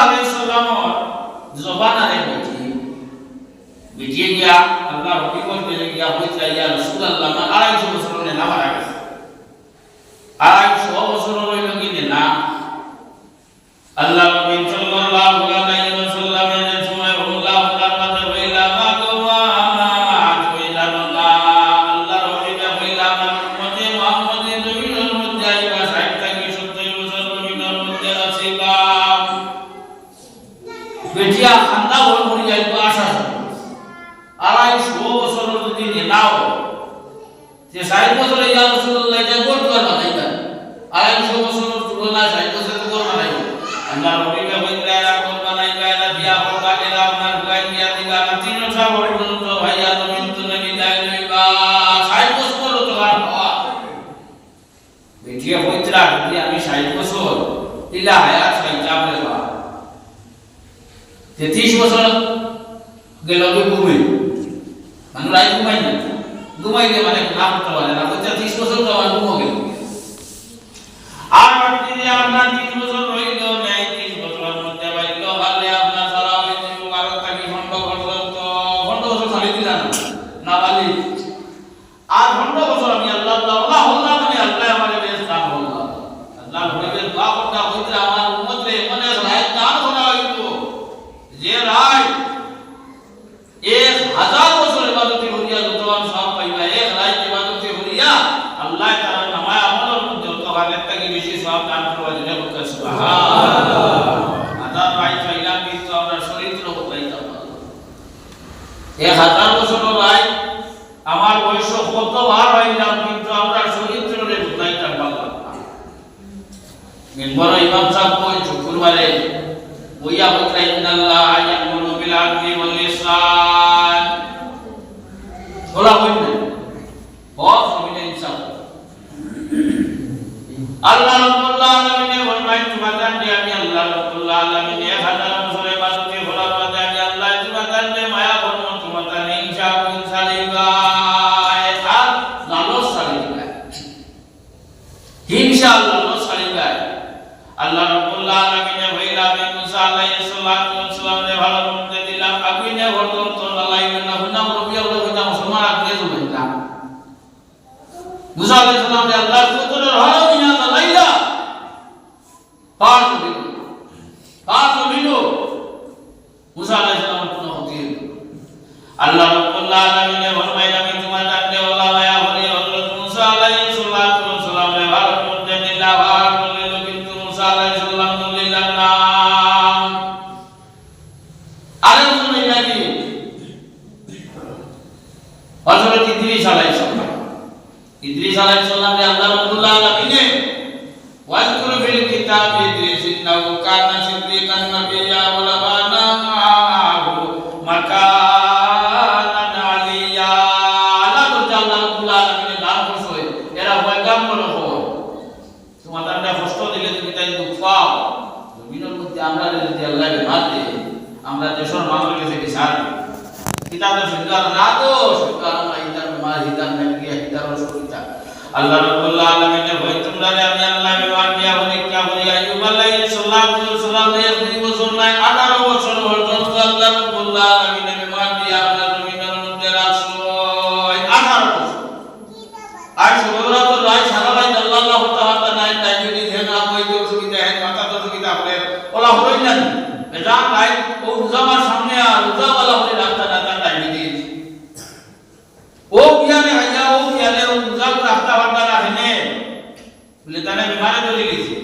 আলাইহিস সালামর জবানারে বেটি বেটিয়ে গিয়া আল্লাহ হবিবর বেলে গিয়া হইতা ইয়া রাসূলুল্লাহ আমার আড়াইশো বছর হলে না মারা গেছে আড়াইশো ইলা হায়াত সাইতা বলেবা তেত্রিশ বছর গেল ঘুমে মানুষ রায় ঘুমাই না ঘুমাইলে মানে না করতে পারে না তেত্রিশ বছর তো আমার ঘুমো গেল আর বাকি যে আপনার তিন বছর রইল নাই তিন বছরের মধ্যে বাইল ভালে আপনার সারা হইতে কারণ থাকি খন্ড পর্যন্ত খন্ড বছর খালি দিলাম না বালি আর খন্ড বছর আমি আল্লাহ আল্লাহ আল্লাহ মানে আল্লাহ আমার বেশ কাম হল আল্লাহ হইবে দোয়া করতে হইতে আমার উম্মতে মানে রায় দান করা হইব যে রায় এক হাজার বছর ইবাদতে হইয়া যতবান সব পাইবা এক রায় ইবাদতে হইয়া আল্লাহ তাআলা নামায় আমলের মধ্যে তো থেকে বেশি সব দান বলতে সুবহানাল্লাহ। কিন্তু আমরা চরিত্র। এক হাজার বছর আমার বয়স কত বার হইলাম কিন্তু আমরা চরিত্রে বুঝাইতাম পারলাম না। মেম্বার ইমাম সাহেব কই শুক্রবারে বইয়া বলতে ইন্নাল্লাহ ইয়ামুরু বিল আদলি ওয়াল ইহসান। কই আল্লাহ রাব্বুল আলামিন ফরমায় তোমাদের দিয়ে আমি আল্লাহ রাব্বুল আলামিন এক হাজার বছরে মধ্যে আমি আল্লাহ দিয়ে মায়া লালস সালিবা আল্লাহ রাব্বুল আলামিন হইলা মুসা আলাইহিস সালাতু ওয়াস সালাম ভালো করতে দিলাম। আগুনে হরদম তো লাইবেন না হুনা রবিয়া হলো হইতা মুসলমান আগে জুবেন না মুসা আলাইহিস সালাম আল্লাহ পার দিল পার দিল মুসা আলাইহিস সালাম কোন ক্ষতি হইল আল্লাহ রাব্বুল আলামিন ফরমাইলেন আমি তোমার ডাকে ওলা মায়া হরি হযরত মুসা আলাইহিস সালাতু ওয়াস সালাম রে ভালো করতে দিলাম ভালো করলেন কিন্তু মুসা আলাইহিস সালাম বললেন না। আরে শুনুন নাকি? হযরত ইদ্রিস আলাইহিস সালাম। ইদ্রিস আলাইহিস তো সুন্দর না ইতার মার হিতার না গিয়া হিতার আল্লাহ রাব্বুল আলামিন ভয় তোমরা আমি আল্লাহ বিমান দিয়া পরীক্ষা করি আইয়ুব আলাইহিস ওয়াস সালাম এর দুই বছর নাই 18 বছর পর্যন্ত আল্লাহ রাব্বুল আলামিন বিমান দিয়া আপনার জমিনের মধ্যে রাখছো 18 বছর। আর সুবরা তো রায় সারা রায় আল্লাহ তাআলা নাই, তাই যদি ধ্যান না হয় যে অসুবিধা হয় মাথা তো অসুবিধা হবে ওলা হই না। বেটা নাই ও উজামার সামনে আর হলে রাস্তা না তার টাইম দিয়েছে ও বিয়ানে আইয়া ও বিয়ানে ও উজাল রাস্তা বান্দা না হেনে বলে তানে বিমানে চলে গেছে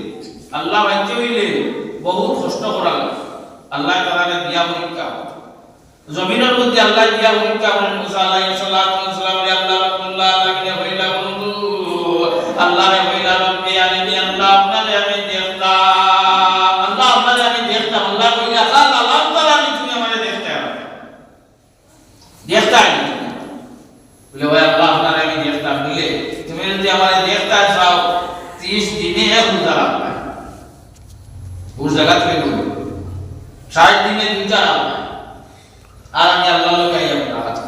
আল্লাহ বাচ্চা হইলে বহুত কষ্ট করা লাগে আল্লাহ তাআলা দিয়া পরীক্ষা জমিনের মধ্যে আল্লাহ দিয়া পরীক্ষা করেন মুসা আলাইহিস সালাতু ওয়াস সালাম রে আল্লাহ রাব্বুল্লাহ আলামিন হইলা বন্ধু আল্লাহ রে হইলা রব্বি আলামি আল্লাহ আপনারে আমি দেখতাম আল্লাহ আপনারে আমি দেখতাম আল্লাহ কইলা কাল আল্লাহ তাআলা আমি তুমি আমারে দেখতে হবে দেখতাম বলে ওই আল্লাহ আপনারে আমি দেখতাম বলে তুমি যদি আমারে দেখতা চাও 30 দিনে এক রোজা রাখবা ওর জায়গা থেকে নেব ষাট দিনে দু চার আর আমি আল্লাহ লোকাই আপনার কাজ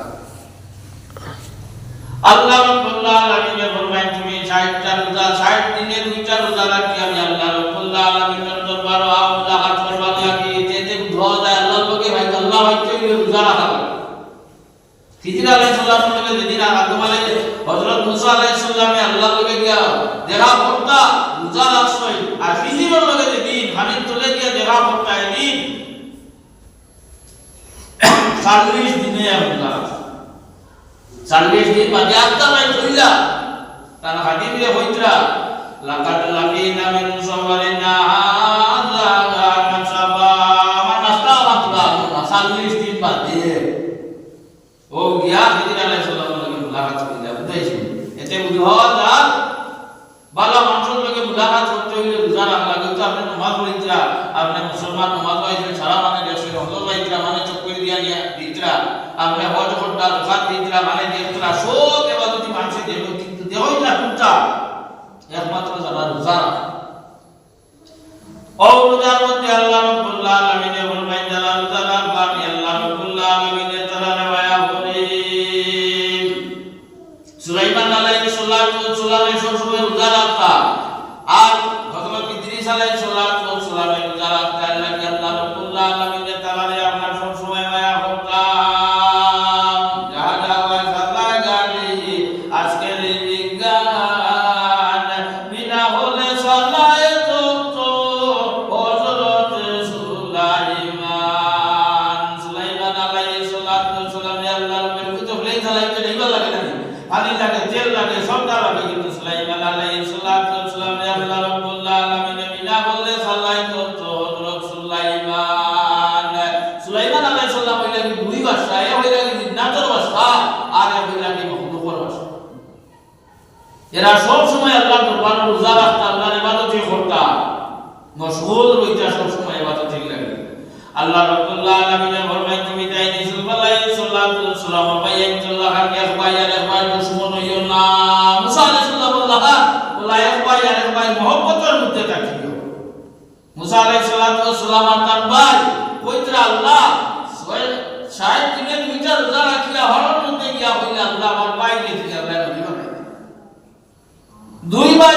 আল্লাহ রব্বুল্লাহ আলামিন ফরমায় তুমি 60 টা রোজা 60 দিনে দুই চার রোজা রাখি আমি আল্লাহ রব্বুল্লাহ আলামিনের দরবারে আওলা হাত করবা লাগি যেতে ধোয়া যায় আল্লাহ লোকে ভাই আল্লাহ হচ্ছে রোজা রাখা খিজির আলাইহিস সালাম থেকে যেদিন আদম আলাইহিস হযরত মুসা আলাইহিস সালামে আল্লাহ লোকে গিয়া দেখা করতা রোজা রাখছই আর খিজিরের লোকে করতা এদিন চল্লিশ দিনে রোজা চল্লিশ দিন বাদে আত্মা নাই কইলা তার হাদিসে হইতরা লাকাত লাকিনা মিন সাওয়ারিনা হাযা নাসাবা আমার নাস্তা মাত্রা চল্লিশ দিন বাদে ও গিয়া খিজির আলাইহিস সালাম লগে মুলাকাত কইলা বুঝাইছি এতে বুঝা যা বালা মানুষের লগে মুলাকাত করতে হইলে রোজা রাখা লাগে তো আপনি নামাজ পড়িতরা আপনি মুসলমান নামাজ পড়িতরা সারা মানে দেশে হজর লাইতরা মানে চোখ করে দিয়া নিয়া দিতরা আপনি হজ করতা জাকাত দিতরা মানে দিতরা সব ইবাদতি মানুষে দেব কিন্তু দেহই না কোনটা একমাত্র যারা রোজা রাখে ও রোজার মধ্যে আল্লাহ রাব্বুল আলামিনের সব সময় আল্লাহ দরবারে রোজা রাখতা, আল্লাহর ইবাদতে করতা মশগুল রইতা সব লাগে। আল্লাহ রাব্বুল আলামিন ফরমায় তুমি তাই নিসুল বালাই সালাম আল্লাহ বলা এক বাইয়ান এক বাই মহব্বতের মধ্যে থাকিও মুসা আলাইহিস সালাতু সালাম আর তার ভাই, পবিত্র আল্লাহ সাহেব বানাই দুই ভাই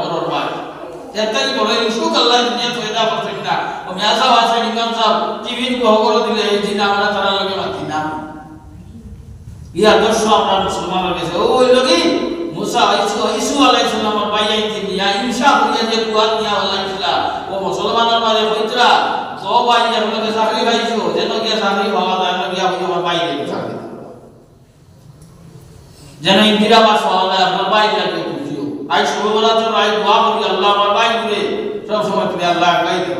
ভাই এটাই বলে সুখ আল্লাহ দুনিয়া তৈদা করছেন না ও মিয়াসা আছে নিকাম সাহেব টিভিন বহগর দিলে এই জিনা আমরা তারা লগে মাতি না। ই আদর্শ আমরা মুসলমানের কাছে ওই লগি মুসা ইসু ইসু আলাইহিস সালামের বাইয়াই দিয়া ইনসা হইয়া যে কুয়ার নিয়া হলাইছিলা ও মুসলমানের মাঝে হইতরা তো বাইয়া হলকে চাকরি পাইছো যেন গিয়া চাকরি পাওয়া যায় না গিয়া হইয়া আমার বাইরে চাকরি যেন ইন্দিরা বাস পাওয়া যায়, আপনার বাইরে লাগে সবেবেলা তো আই দোয়া করি আল্লাহ আমার তুমি আল্লাহ গাইতে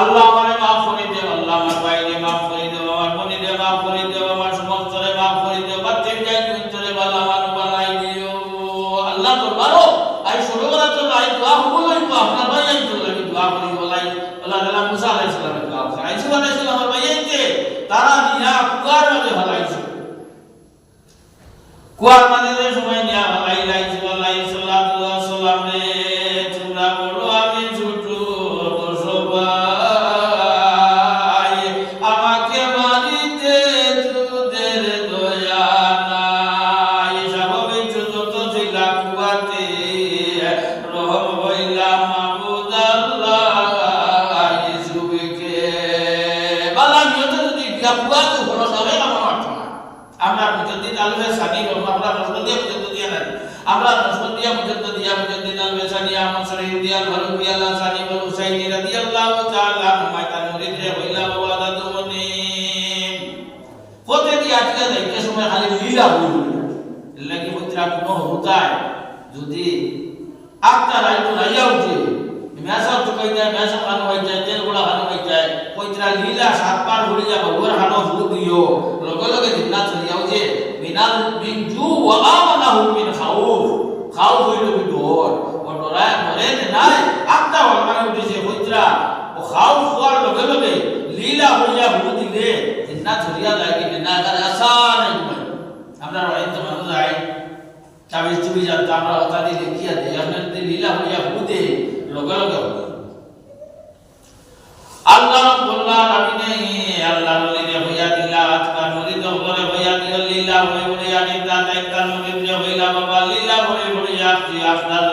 আল্লাহ আমারে মাফ করে দেব আল্লাহ আমার বাইরে মাফ করে দেব আমার বোনে দে মাফ করে দেব আমার সমস্তরে মাফ করে দেব বাচ্চা যাই কুন্তরে বালা আমার বালাই দিও। আল্লাহ তো বারো আই ছোটবেলা তো আই দোয়া হব লইব আপনার ভাই আই তো লাগি দোয়া করি বলাই। আল্লাহ তাআলা মুসা আলাইহিস সালামের দোয়া করে আইসু আলাইহিস সালামের ভাই আইতে তারা নিয়া কুয়ার মাঝে হলাইছে কুয়ার মাঝে সময় আমার মুজাদ্দিদ আলমে সানি আমরা নসবন্দিয়া মুজাদ্দিদিয়া নাই আমরা নসবন্দিয়া মুজাদ্দিদিয়া মুজাদ্দিদ আলমে সানিয়া মসরি দিয়া ফারুকি আল্লাহ সানি বল হুসাইনি রাদিয়াল্লাহু তাআলা মাইতান মুরিদ রে হইলা বাবা দাদু পথে দিয়ে আজকে যাইতে সময় খালি লীলা বলি। লাগি পুত্রা কোন হুতায়। যদি আটটা রাইতো রাইয়া উঠে, মেসা চুকাই যায়, মেসা খানো হয়ে যায় তেল গোড়া খানো হয়ে যায়, পৈত্রা লীলা সাত পার ঘুরে যাব ওর হানো হু দিও, লগে লগে জিন্না চলিয়াও যে, মিনাল মিন জু ওয়া আমানাহু মিন খাউফ খাউফ হইল কি ডর, ও ডর দরায় মরে নাই, আত্মা মানে উঠেছে হইত্রা ও খাও খোয়ার লগে লগে লীলা হইয়া হু দিলে জিন্না ধরিয়া যায় কি না নাই ঘুমাই আমরা যাই চাবি চুবি যাতে আমরা দেয় আপনার যদি লীলা হইয়া হুদে লগে লগে হবে। আল্লাহ রাব্বুল আলামিন, আল্লাহ নলিনে হইয়া দিলা আজকা নলি বলে হইয়া দিল লিল্লাহ হই তা তাই তাইকা নলি হইলা, বাবা, লীলা হই হইয়া তুই আপনার